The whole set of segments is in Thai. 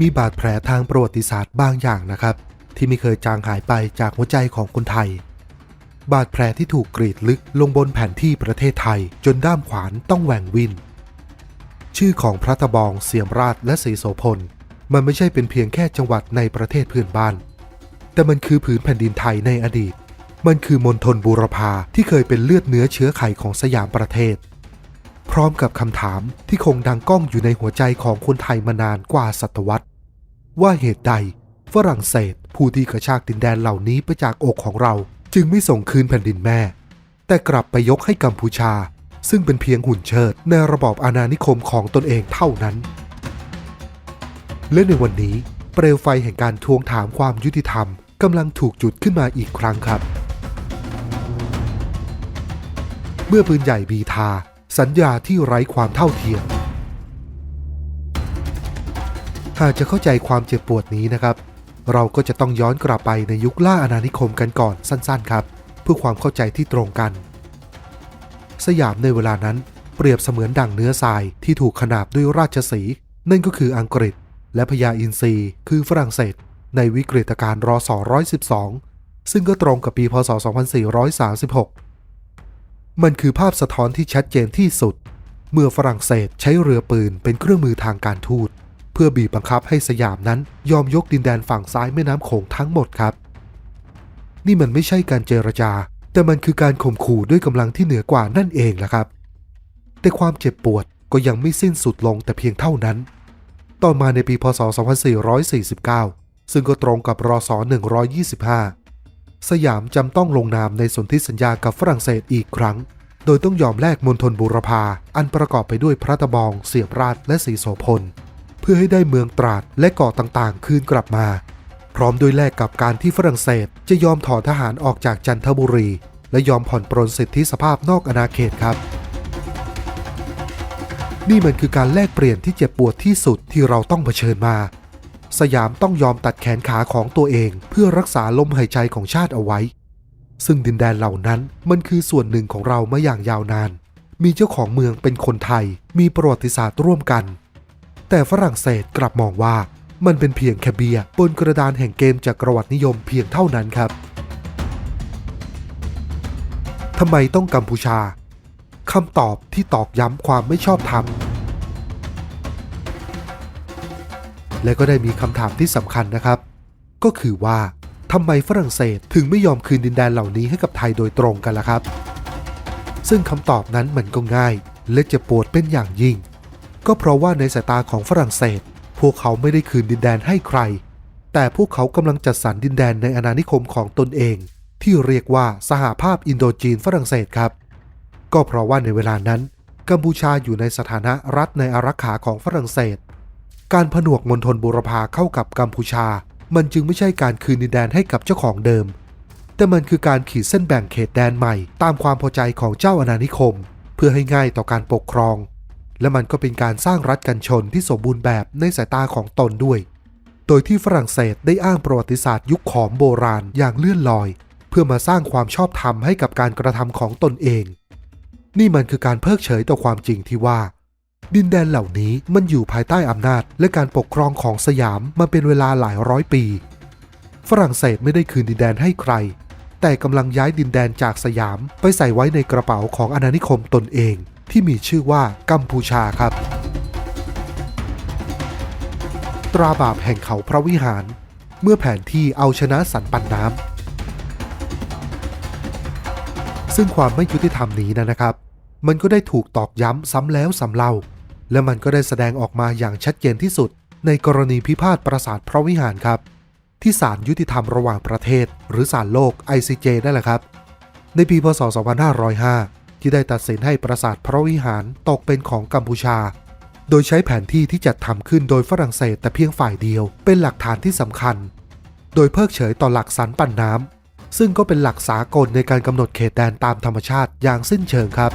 มีบาดแผลทางประวัติศาสตร์บางอย่างนะครับ ที่ไม่เคยจางหายไปจากหัวใจของคนไทย บาดแผลที่ถูกกรีดลึกลงบนแผนที่ประเทศไทยจนด้ามขวานต้องแหว่งวิน ชื่อของพระตะบองเสียมราชและศรีโสพล มันไม่ใช่เป็นเพียงแค่จังหวัดในประเทศเพื่อนบ้าน แต่มันคือผืนแผ่นดินไทยในอดีต มันคือมณฑลบูรพาที่เคยเป็นเลือดเนื้อเชื้อไขของสยามประเทศพร้อมกับคำถามที่คงดังก้องอยู่ในหัวใจของคนไทยมานานกว่าศตวรรษ ว่าเหตุใดฝรั่งเศสผู้ที่กระชากดินแดนเหล่านี้ไปจากอกของเรา จึงไม่ส่งคืนแผ่นดินแม่ แต่กลับไปยกให้กัมพูชา ซึ่งเป็นเพียงหุ่นเชิด ในระบอบอาณานิคมของตนเองเท่านั้น และในวันนี้ เปลวไฟแห่งการทวงถามความยุติธรรมกำลังถูกจุดขึ้นมาอีกครั้งครับ เมื่อปืนใหญ่บีทา สัญญาที่ไร้ความเท่าเทียม หากจะเข้าใจความเจ็บปวดนี้นะครับ เราก็จะต้องย้อนกลับไปในยุคล่าอาณานิคมกันก่อนสั้นๆครับ เพื่อความเข้าใจที่ตรงกัน สยามในเวลานั้นเปรียบเสมือนดั่งเนื้อทรายที่ถูกขนาบด้วยราชสีนั่นก็คืออังกฤษ และพญาอินทรีคือฝรั่งเศส ในวิกฤตการณ์รศ112 ซึ่งก็ตรงกับปีพศ 2436 มันคือภาพสะท้อนที่ชัดเจนที่สุด เมื่อฝรั่งเศสใช้เรือปืนเป็นเครื่องมือทางการทูต พื่อบีบบังคับให้สยามนั้นยอมยกดินแดนฝั่งซ้ายแม่น้ำโขงทั้งหมดครับ นี่มันไม่ใช่การเจรจา แต่มันคือการข่มขู่ด้วยกำลังที่เหนือกว่านั่นเองแหละครับ แต่ความเจ็บปวดก็ยังไม่สิ้นสุดลงแต่เพียงเท่านั้น ต่อมาในปีพศ 2449 ซึ่งก็ตรงกับรศ 125 สยามจำต้องลงนามในสนธิสัญญากับฝรั่งเศสอีกครั้ง โดยต้องยอมแลกมณฑลบูรพาอันประกอบไปด้วยพระตะบอง เสียบราชและศรีโสพล พื่อให้ได้เมืองตราดและเกาะต่างๆ คืนกลับมา พร้อมด้วยแลกกับการที่ฝรั่งเศสจะยอมถอนทหารออกจากจันทบุรี และยอมผ่อนปรนสิทธิสภาพนอกอาณาเขตครับ นี่มันคือการแลกเปลี่ยนที่เจ็บปวดที่สุดที่เราต้องเผชิญมา สยามต้องยอมตัดแขนขาของตัวเองเพื่อรักษาลมหายใจของชาติเอาไว้ ซึ่งดินแดนเหล่านั้นมันคือส่วนหนึ่งของเรามาอย่างยาวนานมีเจ้าของเมืองเป็นคนไทย มีประวัติศาสตร์ร่วมกัน แต่ฝรั่งเศสกลับมองว่า มันเป็นเพียงแค่เบียบนกระดานแห่งเกมจากประวัตินิยมเพียงเท่านั้นครับทำไมต้องกัมพูชาคำตอบที่ตอกย้ำความไม่ชอบธรรมและก็ได้มีคำถามที่สำคัญนะครับ ก็คือว่าทำไมฝรั่งเศสถึงไม่ยอมคืนดินแดนเหล่านี้ให้กับไทยโดยตรงกันล่ะครับ ซึ่งคำตอบนั้นมันก็ง่าย และจะปวดเป็นอย่างยิ่ง ก็เพราะว่าในสายตาของฝรั่งเศส พวกเขาไม่ได้คืนดินแดนให้ใคร แต่พวกเขากำลังจัดสรรดินแดนในอาณานิคมของตนเอง ที่เรียกว่าสหภาพอินโดจีนฝรั่งเศสครับ ก็เพราะว่าในเวลานั้น กัมพูชาอยู่ในสถานะรัฐในอารักขาของฝรั่งเศส การผนวกมณฑลบูรพาเข้ากับกัมพูชา มันจึงไม่ใช่การคืนดินแดนให้กับเจ้าของเดิม แต่มันคือการขีดเส้นแบ่งเขตแดนใหม่ ตามความพอใจของเจ้าอาณานิคม เพื่อให้ง่ายต่อการปกครอง และมันก็เป็นการสร้างรัฐกันชนที่สมบูรณ์แบบในสายตาของตนด้วย โดยที่ฝรั่งเศสได้อ้างประวัติศาสตร์ยุคขอมโบราณอย่างเลื่อนลอย เพื่อมาสร้างความชอบธรรมให้กับการกระทำของตนเอง นี่มันคือการเพิกเฉยต่อความจริงที่ว่า ดินแดนเหล่านี้มันอยู่ภายใต้อำนาจและการปกครองของสยามมาเป็นเวลาหลายร้อยปี ฝรั่งเศสไม่ได้คืนดินแดนให้ใคร แต่กำลังย้ายดินแดนจากสยามไปใส่ไว้ในกระเป๋าของอาณานิคมตนเอง ที่มีชื่อว่ากัมพูชาครับ ตราบาปแห่งเขาพระวิหาร เมื่อแผนที่เอาชนะสันปันน้ำซึ่งความไม่ยุติธรรมนี้นะครับ มันก็ได้ถูกตอกย้ำซ้ำแล้วซ้ำเล่า และมันก็ได้แสดงออกมาอย่างชัดเจนที่สุด ในกรณีพิพาทปราสาทพระวิหารครับ ที่ศาลยุติธรรมระหว่างประเทศ หรือศาลโลก ICJ นั่นแหละครับ ในปีพศ 2505 ที่ได้ตัดสินให้ปราสาทพระวิหารตกเป็นของกัมพูชา โดยใช้แผนที่ที่จัดทำขึ้นโดยฝรั่งเศสแต่เพียงฝ่ายเดียว เป็นหลักฐานที่สำคัญ โดยเพิกเฉยต่อหลักสันปั่นน้ำซึ่งก็เป็นหลักสากลในการกำหนดเขตแดนตามธรรมชาติอย่างสิ้นเชิงครับ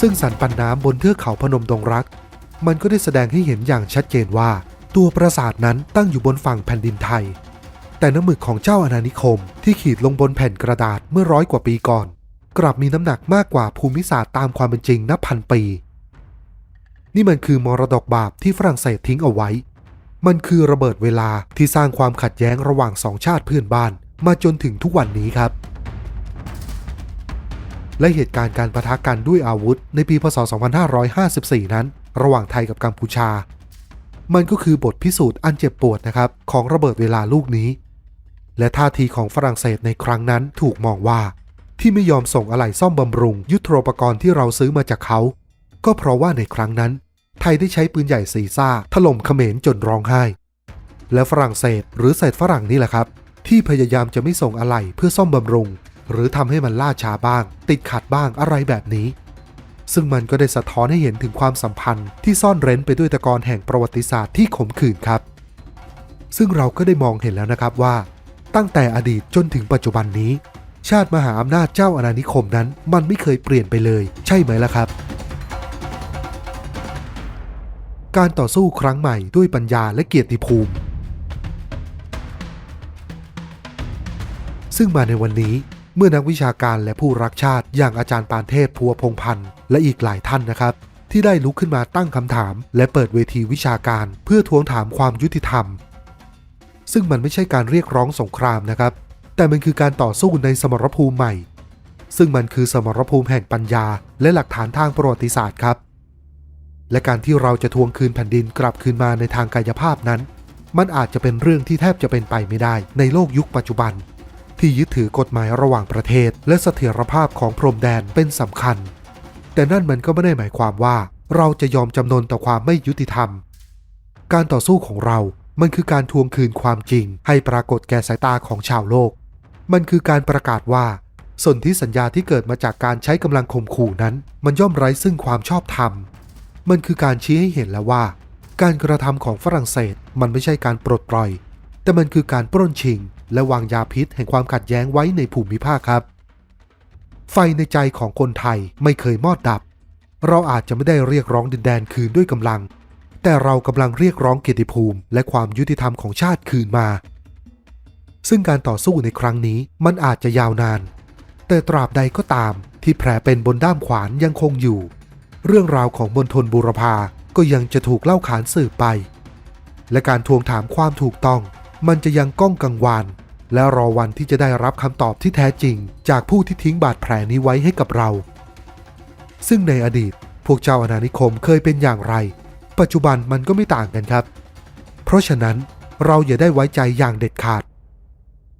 ซึ่งสันปันน้ำบนเทือกเขาพนมดงรัก มันก็ได้แสดงให้เห็นอย่างชัดเจนว่า ตัวปราสาทนั้นตั้งอยู่บนฝั่งแผ่นดินไทยแต่น้ำหมึกของเจ้าอาณานิคมที่ขีดลงบนแผ่นกระดาษเมื่อร้อยกว่าปีก่อน กลับมีน้ำหนักมากกว่าภูมิศาสตร์ตามความเป็นจริงนับพันปี นี่มันคือมรดกบาปที่ฝรั่งเศสทิ้งเอาไว้ มันคือระเบิดเวลาที่สร้างความขัดแย้งระหว่างสองชาติเพื่อนบ้านมาจนถึงทุกวันนี้ครับ และเหตุการณ์การประทะกันด้วยอาวุธในปีพศ 2554 นั้น ระหว่างไทยกับกัมพูชา มันก็คือบทพิสูจน์อันเจ็บปวดนะครับของระเบิดเวลาลูกนี้ และท่าทีของฝรั่งเศสในครั้งนั้นถูกมองว่า ที่ไม่ยอมส่งอะไหล่ซ่อมบำรุง ยุทโธปกรณ์ที่เราซื้อมาจากเขา ก็เพราะว่าในครั้งนั้น ไทยได้ใช้ปืนใหญ่ซีซ่าถล่มเขมรจนร้องไห้ และฝรั่งเศสหรือเศษฝรั่งนี่แหละครับ ที่พยายามจะไม่ส่งอะไหล่เพื่อซ่อมบำรุง หรือทำให้มันล่าช้าบ้าง ติดขัดบ้างอะไรแบบนี้ ซึ่งมันก็ได้สะท้อนให้เห็นถึงความสัมพันธ์ที่ซ่อนเร้นไปด้วยตะกอนแห่งประวัติศาสตร์ที่ขมขื่นครับ ซึ่งเราก็ได้มองเห็นแล้วนะครับว่า ตั้งแต่อดีตจนถึงปัจจุบันนี้ ชาติมหาอำนาจเจ้าอาณานิคมนั้น มันไม่เคยเปลี่ยนไปเลย ใช่ไหมล่ะครับ การต่อสู้ครั้งใหม่ด้วยปัญญาและเกียรติภูมิ ซึ่งมาในวันนี้เมื่อนักวิชาการและผู้รักชาติอย่างอาจารย์ปานเทพพัวพงพันธ์และอีกหลายท่านนะครับ ที่ได้ลุกขึ้นมาตั้งคำถาม และเปิดเวทีวิชาการ เพื่อทวงถามความยุติธรรม ซึ่งมันไม่ใช่การเรียกร้องสงครามนะครับ แต่มันคือการต่อสู้ในสมรภูมิใหม่ ซึ่งมันคือสมรภูมิแห่งปัญญา และหลักฐานทางประวัติศาสตร์ครับ และการที่เราจะทวงคืนแผ่นดินกลับคืนมาในทางกายภาพนั้น มันอาจจะเป็นเรื่องที่แทบจะเป็นไปไม่ได้ในโลกยุคปัจจุบัน ที่ยึดถือกฎหมายระหว่างประเทศ และเสถียรภาพของพรมแดนเป็นสำคัญ แต่นั่นมันก็ไม่ได้หมายความว่า เราจะยอมจำนนต่อความไม่ยุติธรรม การต่อสู้ของเรามันคือการทวงคืนความจริงให้ปรากฏแก่สายตาของชาวโลก มันคือการประกาศว่าสนธิสัญญาที่เกิดมาจากการใช้กำลังข่มขู่นั้น มันย่อมไร้ซึ่งความชอบธรรม มันคือการชี้ให้เห็นแล้วว่า การกระทำของฝรั่งเศสมันไม่ใช่การปลดปล่อย แต่มันคือการปล้นชิง และวางยาพิษแห่งความขัดแย้งไว้ในภูมิภาคครับ ไฟในใจของคนไทยไม่เคยมอดดับ เราอาจจะไม่ได้เรียกร้องดินแดนคืนด้วยกำลัง แต่เรากำลังเรียกร้องเกียรติภูมิ และความยุติธรรมของชาติคืนมา ซึ่งการต่อสู้ในครั้งนี้มันอาจจะยาวนาน แต่ตราบใดก็ตามที่แผลเป็นบนด้ามขวานยังคงอยู่ เรื่องราวของมณฑลบูรพาก็ยังจะถูกเล่าขานสืบไป และการทวงถามความถูกต้อง มันจะยังก้องกังวาน และรอวันที่จะได้รับคำตอบที่แท้จริง จากผู้ที่ทิ้งบาดแผลนี้ไว้ให้กับเรา ซึ่งในอดีตพวกเจ้าอาณานิคมเคยเป็นอย่างไร ปัจจุบันมันก็ไม่ต่างกันครับ เพราะฉะนั้นเราอย่าได้ไว้ใจอย่างเด็ดขาด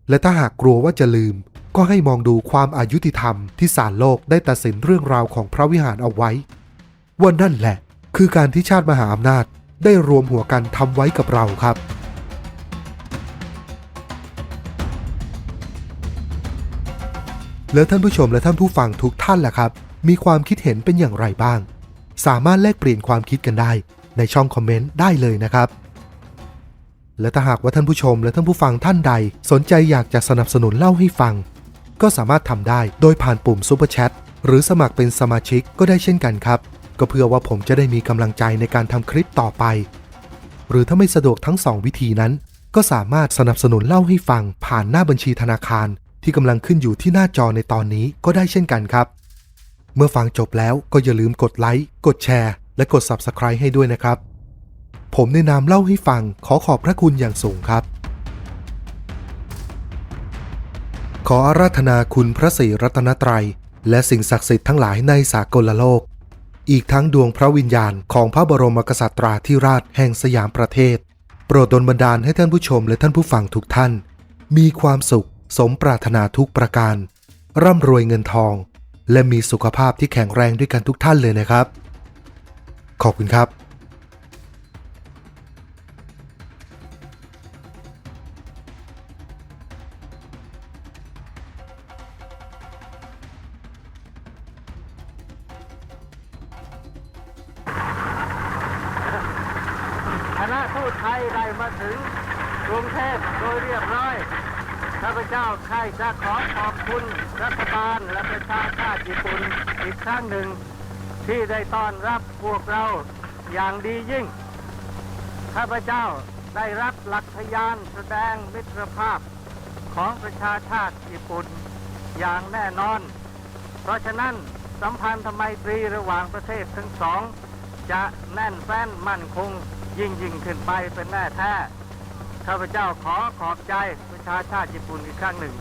และถ้าหากกลัวว่าจะลืม ก็ให้มองดูความอายุติธรรมที่ศาลโลกได้ตัดสินเรื่องราวของพระวิหารเอาไว้ ว่านั่นแหละ คือการที่ชาติมหาอำนาจได้รวมหัวกันทำไว้กับเราครับแล้วท่านผู้ชมและท่านผู้ฟังทุกท่านล่ะครับ มีความคิดเห็นเป็นอย่างไรบ้าง สามารถแลกเปลี่ยนความคิดกันได้ ในช่องคอมเมนต์ได้เลยนะครับ และถ้าหากว่าท่านผู้ชมและท่านผู้ฟังท่านใด สนใจอยากจะสนับสนุนเล่าให้ฟัง ก็สามารถทำได้โดยผ่านปุ่ม Super Chat หรือสมัครเป็นสมาชิกก็ได้เช่นกันครับ ก็เพื่อว่าผมจะได้มีกำลังใจในการทำคลิปต่อไป หรือถ้าไม่สะดวกทั้ง 2 วิธีนั้น ก็สามารถสนับสนุนเล่าให้ฟัง ผ่านหน้าบัญชีธนาคาร ที่กำลังขึ้นอยู่ที่หน้าจอในตอนนี้ก็ได้เช่นกันครับ เมื่อฟังจบแล้วก็อย่าลืมกดไลค์กดแชร์ และกด Subscribe ให้ด้วยนะครับ ผมในนามเล่าให้ฟังขอขอบพระคุณอย่างสูงครับ ขออาราธนาคุณพระศรีรัตนตรัย และสิ่งศักดิ์สิทธิ์ทั้งหลายในสากลโลก อีกทั้งดวงพระวิญญาณของพระบรมกษัตราธิราชแห่งสยามประเทศ โปรดดลบันดาลให้ท่านผู้ชมและท่านผู้ฟังทุกท่าน มีความสุข สมปรารถนาทุกประการ ร่ำรวยเงินทอง และมีสุขภาพที่แข็งแรงด้วยกันทุกท่านเลยนะครับ ขอบคุณครับ งกรุงเทพโดยเรียบร้อย ข้าพเจ้าใครจะขอขอบคุณรัฐบาลและประชาชาติญี่ปุ่นอีกครั้งหนึ่ง ที่ได้ต้อนรับพวกเราอย่างดียิ่ง ข้าพเจ้าได้รับหลักพยานแสดงมิตรภาพของประชาชาติญี่ปุ่นอย่างแน่นอน เพราะฉะนั้นสัมพันธไมตรีระหว่างประเทศทั้งสอง จะแน่นแฟ้นมั่นคงยิ่งยิ่งขึ้นไปเป็นแน่แท้ ข้าพเจ้าขอขอบใจประชาชาติญี่ปุ่นอีกครั้งหนึ่ง